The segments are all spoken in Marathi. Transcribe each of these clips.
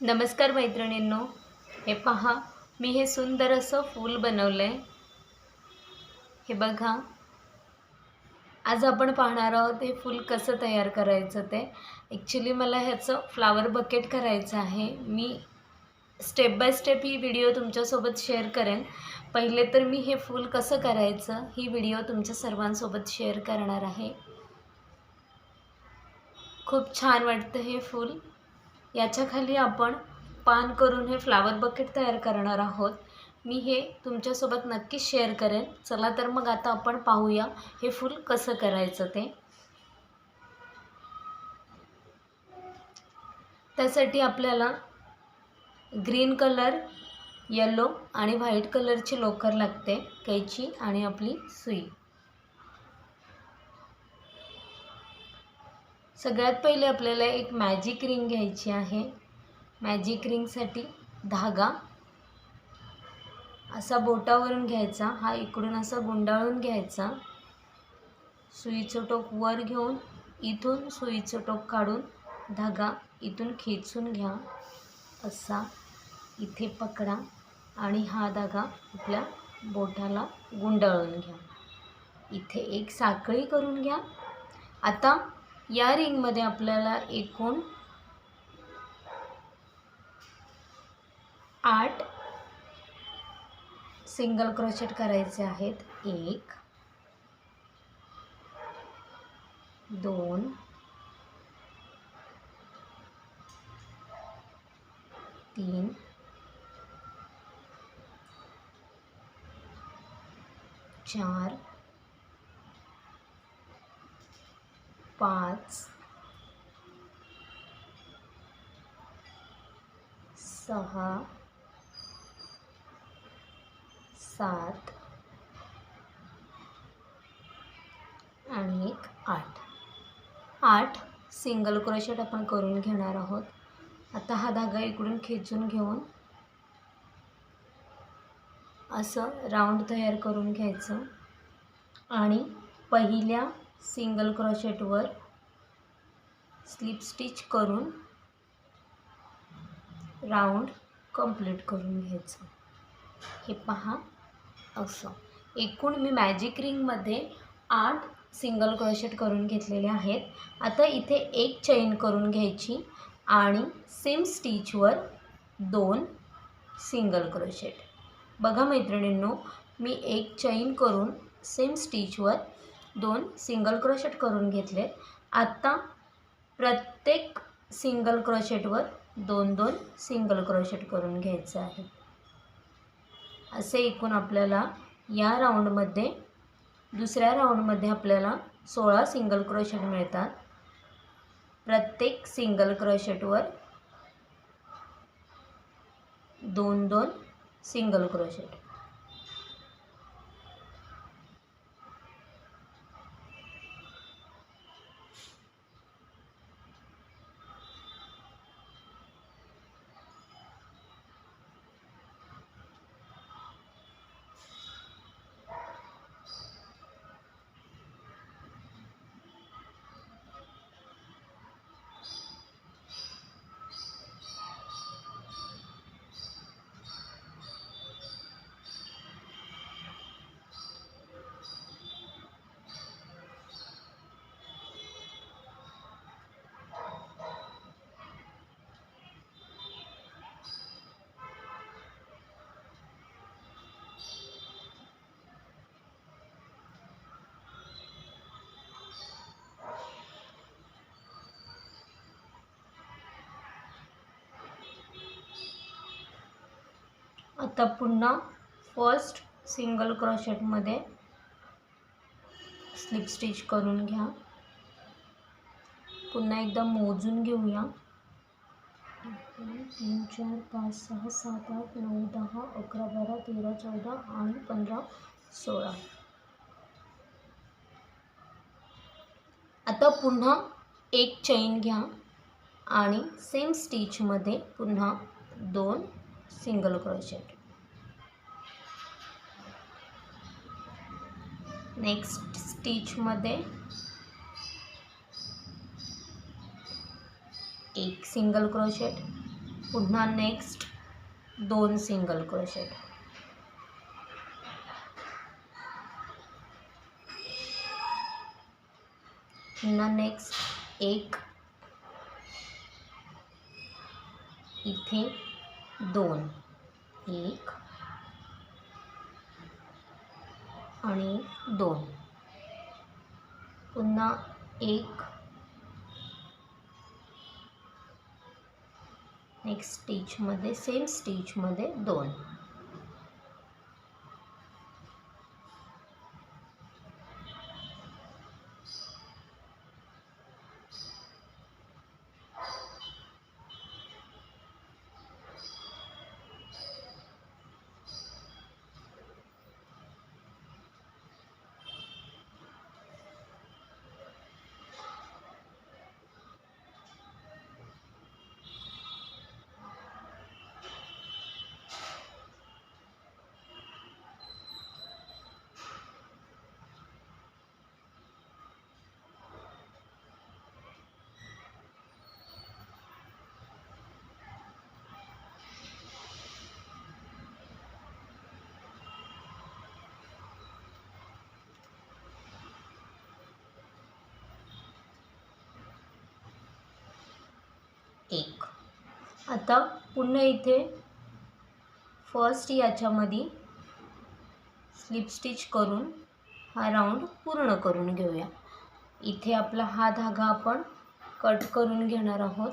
नमस्कार मैत्रिणींनो हे पहा मी हे सुंदर असं फूल बनवलं आहे हे बघा आज आपण पाहणार आहोत हे फूल कसं तयार करायचं ते. ॲक्च्युली मला ह्याचं फ्लावर बकेट करायचं आहे. मी स्टेप बाय स्टेप ही व्हिडिओ तुमच्यासोबत शेअर करेन. पहिले तर मी हे फूल कसं करायचं ही व्हिडिओ तुमच्या सर्वांसोबत शेअर करणार आहे. खूप छान वाटतं हे फूल. याच्याखाली आपण पान करून हे फ्लावर बकेट तयार करणार आहोत. मी हे तुमच्यासोबत नक्की शेअर करेन. चला तर मग आता आपण पाहूया हे फूल कसं करायचं ते. त्यासाठी आपल्याला ग्रीन कलर येलो आणि व्हाईट कलरची लोकर लागते कैची आणि आपली सुई. सगळ्यात पहिले आपल्याला एक मॅजिक रिंग घ्यायची आहे. मॅजिक रिंगसाठी धागा. असा बोटावरून घ्यायचा. हा इकडून असा गुंडाळून घ्यायचा. सुईचं टोक वर घेऊन इथून सुईचं टोक काढून धागा इथून खेचून घ्या. असा इथे पकडा आणि हा धागा आपल्या बोटाला गुंडाळून घ्या. इथे एक साखळी करून घ्या. आता या रिंगमध्ये आपल्याला एकूण आठ सिंगल क्रोशेट करायचे आहेत. एक दोन तीन चार पाच सहा सात आणि एक आठ. आठ सिंगल क्रोशेट आपण करून घेणार आहोत. आता हा धागा इकडून खेचून घेऊन असं राऊंड तयार करून घ्यायचं. आणि पहिल्या सिंगल क्रॉशेटवर स्लिप स्टिच करून राऊंड कंप्लीट करून घ्यायचं. हे पहा असं. एकूण मी मॅजिक रिंगमध्ये आठ सिंगल क्रॉशेट करून घेतलेले आहेत. आता इथे एक चैन करून घ्यायची आणि सेम स्टिचवर दोन सिंगल क्रोशेट बघा मैत्रिणींनो मी एक चैन करून सेम स्टिचवर दोन सिंगल क्रोशेट करून घेतले. आत्ता प्रत्येक सिंगल क्रोशेटवर दोन दोन सिंगल क्रोशेट करून घ्यायचं आहे. असे एकूण आपल्याला या राऊंडमध्ये दुसऱ्या राऊंडमध्ये आपल्याला सोळा सिंगल क्रोशेट मिळतात. प्रत्येक सिंगल क्रोशेटवर दोन दोन सिंगल क्रोशेट आता पुन्हा फर्स्ट सिंगल क्रॉशेटमध्ये स्लिप स्टिच करून घ्या. पुन्हा एकदा मोजून घेऊया. तीन चार पाच सहा सात आठ नऊ दहा अकरा बारा तेरा चौदा आणि पंधरा सोळा. आता पुन्हा एक चैन घ्या आणि सेम स्टिचमध्ये पुन्हा दोन सिंगल क्रॉशेट नेक्स्ट स्टिचमध्ये एक सिंगल क्रोशेट, पुन्हा नेक्स्ट दोन सिंगल क्रोशेट. नेक्स्ट एक, इथे दोन, एक आणि दोन. पुन्हा एक. नेक्स्ट स्टिचमध्ये सेम स्टिचमध्ये दोन. एक. आता पुन्हा इथे फर्स्ट याच्यामध्ये स्लिप स्टिच करून हा राऊंड पूर्ण करून घेऊया. इथे आपला हा धागा आपण कट करून घेणार आहोत.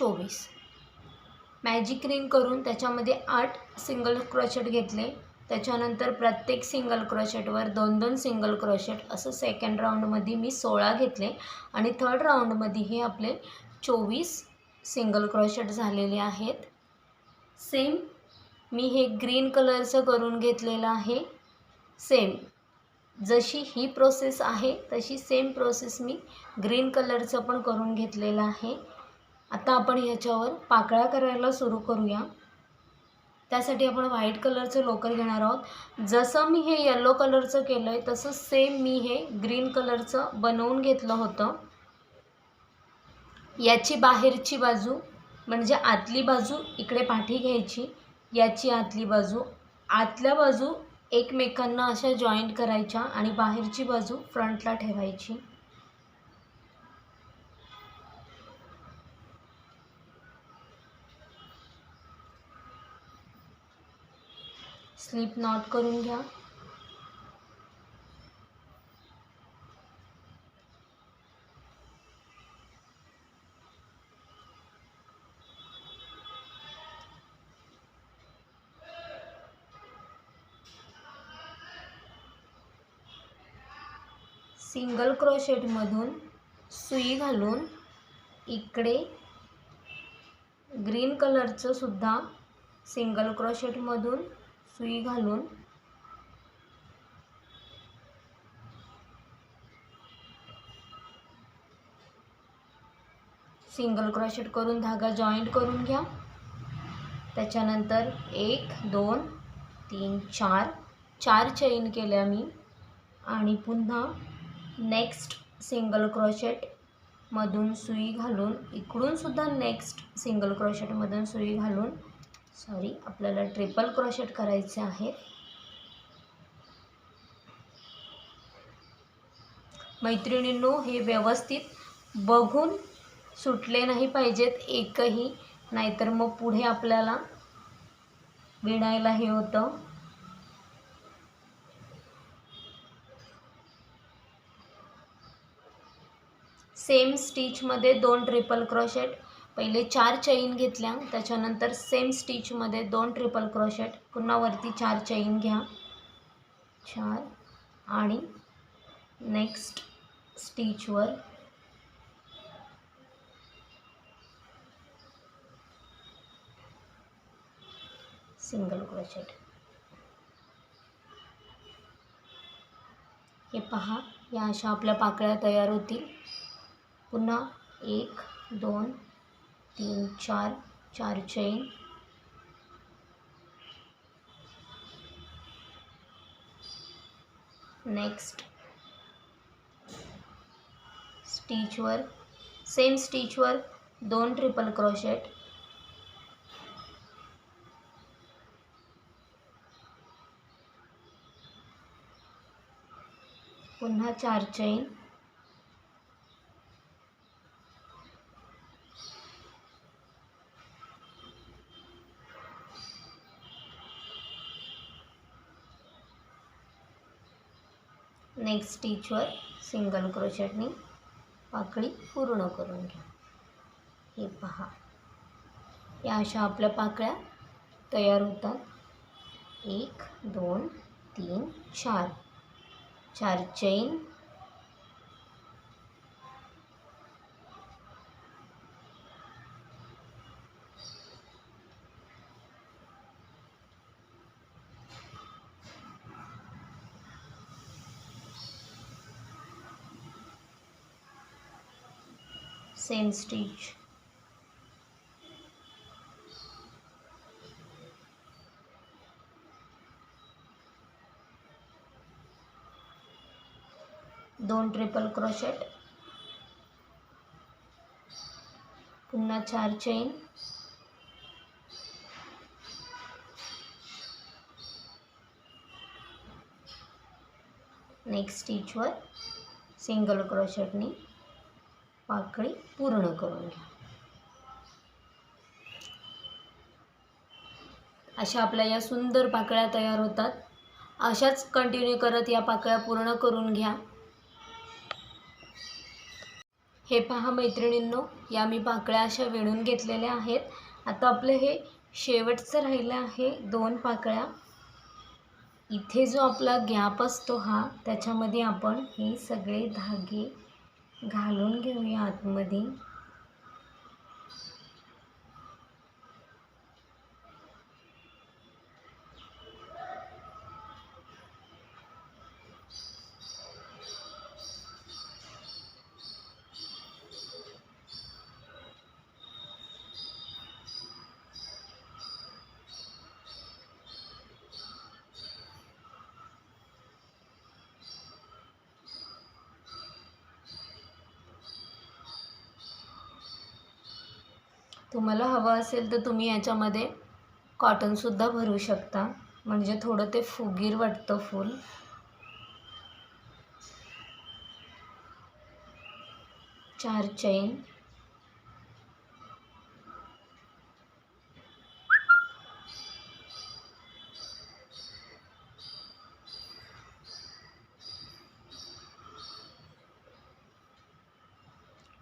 चोवीस. मॅजिक रिंग करून त्याच्यामध्ये आठ सिंगल क्रोशेट घेतले. त्याच्यानंतर प्रत्येक सिंगल क्रोशेटवर दोन दोन सिंगल क्रोशेट असं सेकंड राऊंडमध्ये मी सोळा घेतले. आणि थर्ड राऊंडमध्ये हे आपले चोवीस सिंगल क्रोशेट झालेले आहेत. सेम मी हे ग्रीन कलरचं करून घेतलेलं आहे. सेम जशी ही प्रोसेस आहे तशी सेम प्रोसेस मी ग्रीन कलरचं पण करून घेतलेलं आहे. आता आपण ह्याच्यावर पाकळ्या करायला सुरू करूया. त्यासाठी आपण व्हाईट कलरचं लोकर घेणार आहोत. जसं मी हे येलो कलरचं केलं आहे तसं सेम मी हे ग्रीन कलरचं बनवून घेतलं होतं. याची बाहेरची बाजू म्हणजे आतली बाजू इकडे पाठी घ्यायची. याची आतली बाजू आतल्या बाजू एकमेकांना अशा जॉईंट करायच्या आणि बाहेरची बाजू फ्रंटला ठेवायची. स्लिप नॉट करून घ्या. सिंगल क्रोशेटमधून सुई घालून इकडे ग्रीन कलरचं सुद्धा सिंगल क्रोशेटमधून सुई घालून. सिंगल क्रॉशेट करून धागा जॉईंट करून घ्या. त्याच्यानंतर एक दोन तीन चार. चार चैन केल्या मी. आणि पुन्हा नेक्स्ट सिंगल क्रॉशेटमधून सुई घालून इकडूनसुद्धा नेक्स्ट सिंगल क्रॉशेटमधून सुई घालून सॉरी आपल्याला ट्रिपल क्रोशेट करायचे आहे. मैत्रिणींनो हे व्यवस्थित बघून सुटले नाही पाहिजेत एकही नाहीतर मग पुढे आपल्याला विणायला हे होतं. सेम स्टिचमध्ये दोन ट्रिपल क्रोशेट पहिले चार चैन घेतल्या त्याच्यानंतर सेम स्टिचमध्ये दोन ट्रिपल क्रोशेट पुन्हा वरती चार चैन घ्या. चार आणि नेक्स्ट स्टिचवर सिंगल क्रोशेट हे पहा या अशा आपल्या पाकळ्या तयार होतील. पुन्हा एक दोन तीन चार चार चैन नेक्स्ट स्टिचवर सेम स्टिचवर दोन ट्रिपल क्रोशेट पुन्हा चार चैन नेक्स्ट स्टिचवर सिंगल क्रोशेटनी पाकळी पूर्ण करून घ्या. हे पहा. या अशा आपल्या पाकळ्या तयार होतात. एक दोन तीन चार. चार चैन सेम स्टिच दोन ट्रिपल क्रोशेट पुन्हा चार चेन नेक्स्ट स्टिचवर सिंगल क्रोशेटनी पाकळी पूर्ण करून घ्या. अशा आपल्या या सुंदर पाकळ्या तयार होतात. अशाच कंटिन्यू करत या पाकळ्या पूर्ण करून घ्या. हे पहा मैत्रिणींनो या मी पाकळ्या अशा विणून घेतलेल्या आहेत. आता आपलं हे शेवटचं राहिलं आहे दोन पाकळ्या. इथे जो आपला गॅप असतो हा त्याच्यामध्ये आपण हे सगळे धागे घालून घेऊया आतमध्ये. तुम्हाला हवं असेल तर तुम्ही याच्यामध्ये कॉटनसुद्धा भरू शकता. म्हणजे थोडं ते फुगीर वाटतं फूल. चार चैन.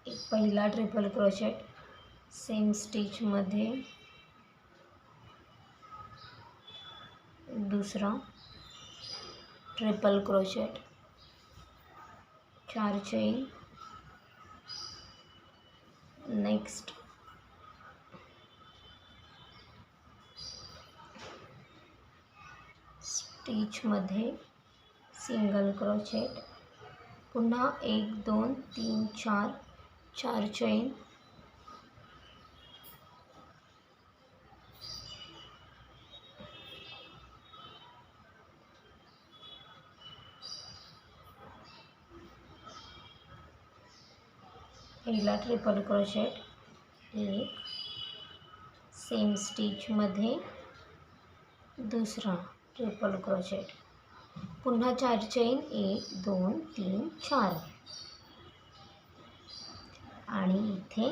एक पहिला ट्रिपल क्रोशेट सेम स्टिचमध्ये दुसरा ट्रिपल क्रोशेट चार चैन नेक्स्ट स्टिचमध्ये सिंगल क्रोशेट पुन्हा एक दोन तीन, चार चार चैन पहिला ट्रिपल क्रोशेट एक. सेम स्टिचमध्ये दुसरा ट्रिपल क्रोशेट पुन्हा चार चैन एक दोन तीन चार. आणि इथे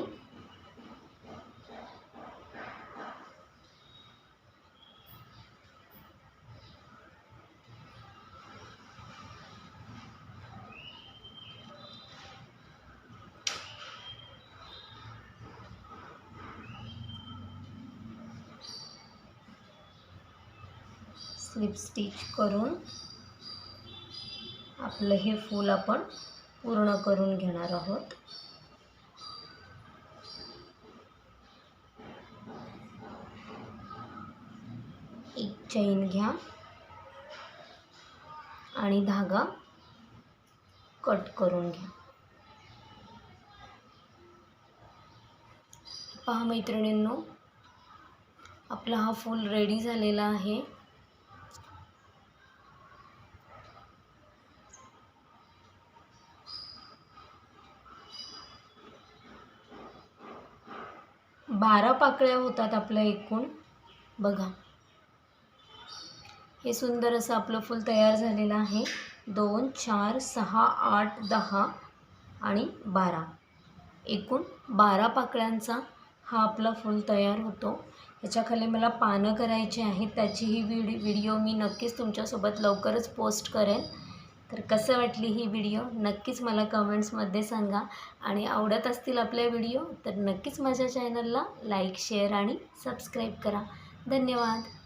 स्लिप स्टिच करून आपलं हे फूल आपण पूर्ण करून घेणार आहोत. एक चैन घ्या आणि धागा कट करून घ्या. पहा मैत्रिणींनो आपला हा फूल रेडी झालेला आहे. बारा पाकळ्या होतात आपल्या एकूण. बघा. हे सुंदर असं आपलं फूल तयार झालेलं आहे. दोन चार सहा आठ दहा आणि बारा. एकूण बारा पाकळ्यांचा हा आपला फूल तयार होतो. ह्याच्याखाली मला पानं करायची आहेत. त्याची ही व्हिडि व्हिडिओ मी नक्कीच तुमच्यासोबत लवकरच पोस्ट करेन. तर कसं वाटली ही व्हिडिओ नक्कीच मला कमेंट्समध्ये सांगा. आणि आवडत असतील आपल्या व्हिडिओ तर नक्कीच माझ्या चॅनलला लाईक शेअर आणि सबस्क्राईब करा. धन्यवाद.